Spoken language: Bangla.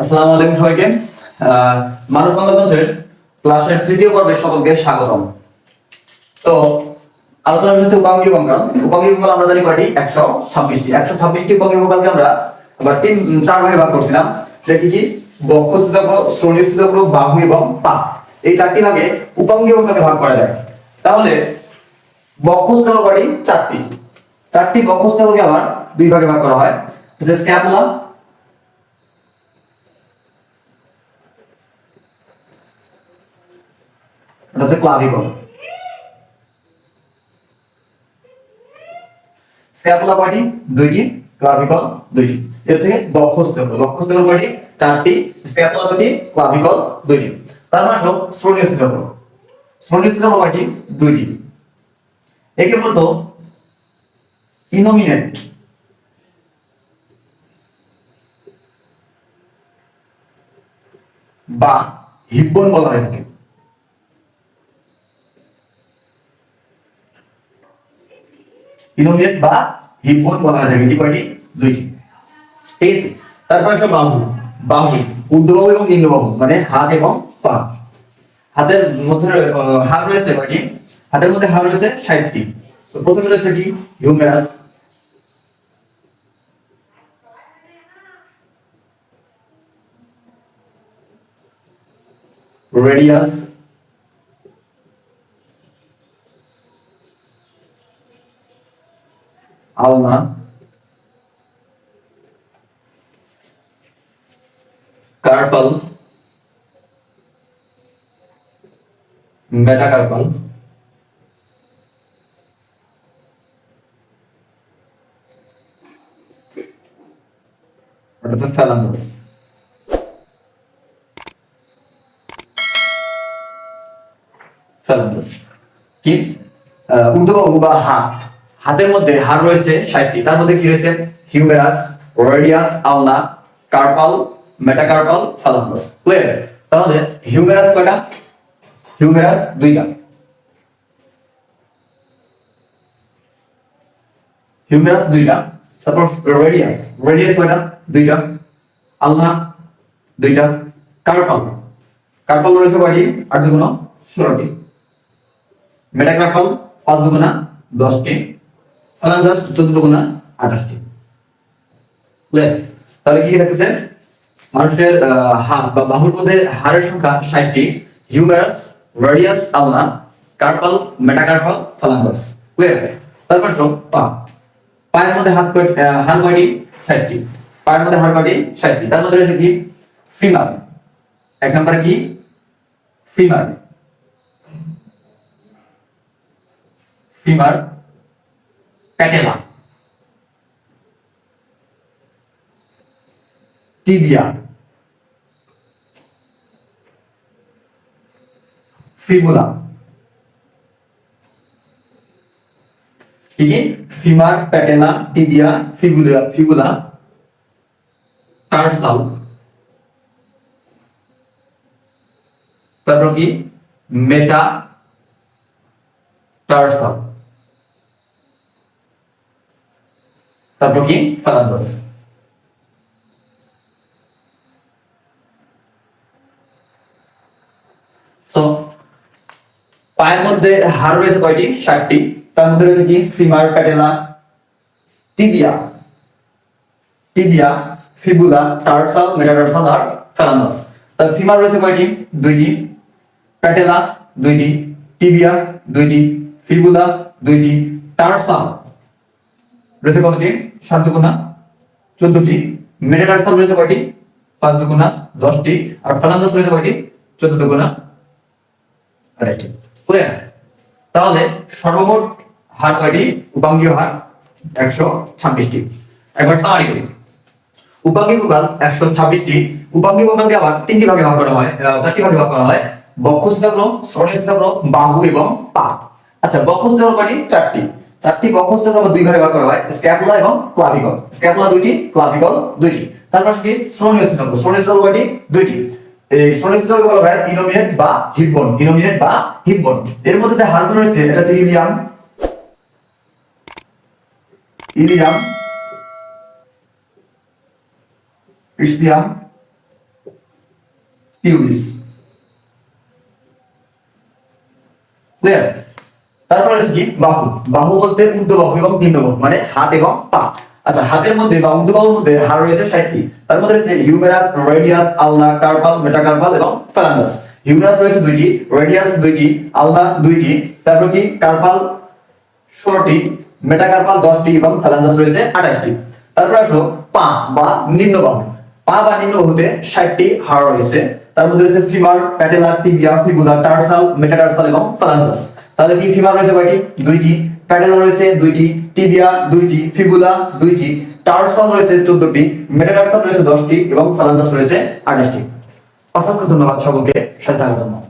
আসসালামু আলাইকুম সবাইকে। মানব গণতন্ত্রের ক্লাসের তৃতীয় পর্বে সকলকে স্বাগতম। তো আলোচনা হচ্ছে উপাঙ্গীয় কঙ্কাল উপাঙ্গীয় কঙ্কাল আমরা জানি কয়টি? একশো ছাব্বিশটি। একশো ছাব্বিশটি উপাঙ্গীয় কঙ্কালকে আমরা আবার তিন, চার ভাগে ভাগ করছিলাম। সেটা কি কি? বক্ষ স্থিতগ্র শ্রোণীয় স্থিতগ্র বাহু এবং পা। এই চারটি ভাগে উপাঙ্গীয় কঙ্কালকে ভাগ করা যায়। তাহলে, বক্ষস্থল কয়টি? চারটি। চারটি বক্ষস্থলকে আবার দুই ভাগে ভাগ করা হয়। যে স্ক্যাপুলা এটা হচ্ছে ক্লাভিকল স্ক্যাপুলা কয়টি দুইটি ক্লাভিকল দুইটি। এটা হচ্ছে বক্ষস্থল বক্ষস্থল কয়টি চারটি স্ক্যাপুলা দুটি ক্লাভিকল দুইটি। তার মানে স্থিতগ্র শ্রোণীয় স্থিতগ্র কয়টি দুইটি। একে বলতো ইনোমিনেট। বা হিব্বন বলা হয় থাকে ইনোমিনেট বা হিব্বন বলা হয় থাকে এটি কয়টি? দুইটি। ঠিক আছে তারপরে সব বাহু। বাহু, ঊর্ধ্ববাহু এবং নিম্নবাহু মানে হাত এবং পা। হাতের মধ্যে হাত রয়েছে কয়টি? হাতের মধ্যে হাত রয়েছে ষাটটি। তো প্রথমে রয়েছে কি? Humerus radius. Ulna. Carpal. Metacarpal. ওটা হচ্ছে ফ্যালাঞ্জাস ফ্যালাঞ্জাস কি? ঊর্ধ্ববাহু বা হাত। হাতের মধ্যে হাড় রয়েছে ষাটটি। তার মধ্যে কি রয়েছে? Humerus radius ulna, carpal, metacarpal phalanges clear তাহলে হিউমেরাস কয়টা? হিউমেরাস দুইটা। হিউমেরাস দুইটা। তারপর রেডিয়াস রেডিয়াস কয়টা? দুইটা। আলনা, দুইটা। কার্পাল। কার্পাল রয়েছে কয়টি? আট দুগুণ ষোলোটি। মেটাকার্পাল পাঁচ দুগুণা দশটি। ফ্যালাঞ্জাস চোদ্দ দুগুণা আঠাশটি? তাহলে কি থাকতেছে মানুষের হাত বা বাহুর মধ্যে হাড়ের সংখ্যা ষাটটি। Humerus radius ulna carpal metacarpal phalanges clear তারপর পা। পায়ের মধ্যে হাত হাড় কয়টি? ষাটটি। পায়ের মধ্যে হাড় কয়টি? ষাটটি। তার মধ্যে রয়েছে কি? ফিমার এক নম্বরে কি? Femur femur patella. Tibia. Fibula. কি? Femur patella tibia fibula fibula. Tarsal তারপর কি? মেটা টার্সাল তারপর কি? ফ্যালাঞ্জাস সো পায়ের মধ্যে হাড় রয়েছে কয়টি? ষাটটি। তার মধ্যে রয়েছে কি? Femur patella tibia tibia fibula tarsal metatarsal আর ফ্যালাঞ্জাস তার ফিমার রয়েছে কয়টি? দুইটি। প্যাটেলা দুইটি। টিবিয়া দুইটি। ফিবুলা দুইটি। টার্সাল রয়েছে কতটি? সাত দুগুণা চোদ্দটি। মেটাটার্সাল রয়েছে কয়টি? পাঁচ দুগুণা দশটি। আর ফ্যালাঞ্জাস রয়েছে কয়টি? চোদ্দ দুগুণা আড়াইটি। তাহলে সর্বমোট হার কয়টি? উপাঙ্গীয় হার একশো ছাব্বিশটি। একবার সামারি করি। উপাঙ্গিক উপাল একশো ছাব্বিশটি। উপাঙ্গিক উপালকে আবার তিনটি ভাগে ভাগ করা হয় চারটি ভাগে ভাগ করা হয়। বক্ষস্থিতাগ্র শ্রোণীস্থিতাগ্র বাহু এবং পা। আচ্ছা বক্ষস্থিতাগ্র কয়টি? চারটি। চারটি বক্ষস্থিতাগ্র আবার দুই ভাগে ভাগ করা হয় স্ক্যাপুলা এবং ক্লাভিকল স্ক্যাপুলা দুইটি ক্লাভিকল দুইটি। তারপর কি? শ্রোণীয় স্থিতাগ্র শ্রোণীয় স্থিতাগ্র কয়টি দুইটি। এই শ্রোণীয় স্থিতাগ্রকে বলা হয় ইনোমিনেট বা হিপবন ইনোমিনেট বা হিপবন এর মধ্যে যে হাড়গুলো রয়েছে, এটা হচ্ছে ilium. Ilium. Ischium pubis clear তারপরে আছে কি? বাহু। বাহু বলতে ঊর্ধ্ব বাহু এবং নিম্ন বাহু মানে হাত এবং পা। আচ্ছা হাতের মধ্যে বা ঊর্ধ্ব বাহুর মধ্যে হাড় রয়েছে ষাটটি তার মধ্যে রয়েছে humerus radius ulna carpal metacarpal এবং ফ্যালাঞ্জাস হিউমেরাস রয়েছে দুইটি রেডিয়াস দুইটি আলনা দুইটি তারপর কি? কার্পাল ষোলোটি মেটাকার্পাল দশটি এবং ফ্যালাঞ্জাস রয়েছে আঠাশটি তারপর আসো পা বা নিম্ন বাহু পা বা নিম্ন বাহুতে ষাটটি হাড় রয়েছে। তার মধ্যে রয়েছে femur patella tibia fibula tarsal metatarsal এবং ফ্যালাঞ্জাস তাহলে কি ফিমার রয়েছে কয়টি? দুইটি। প্যাটেলা রয়েছে দুইটি। টিবিয়া দুইটি। ফিবুলা দুইটি। টার্সাল রয়েছে চোদ্দটি। মেটাটার্সাল রয়েছে দশটি এবং ফালান্টাস রয়েছে আঠাশটি। অসংখ্য ধন্যবাদ সকলকে সাথে থাকার জন্য।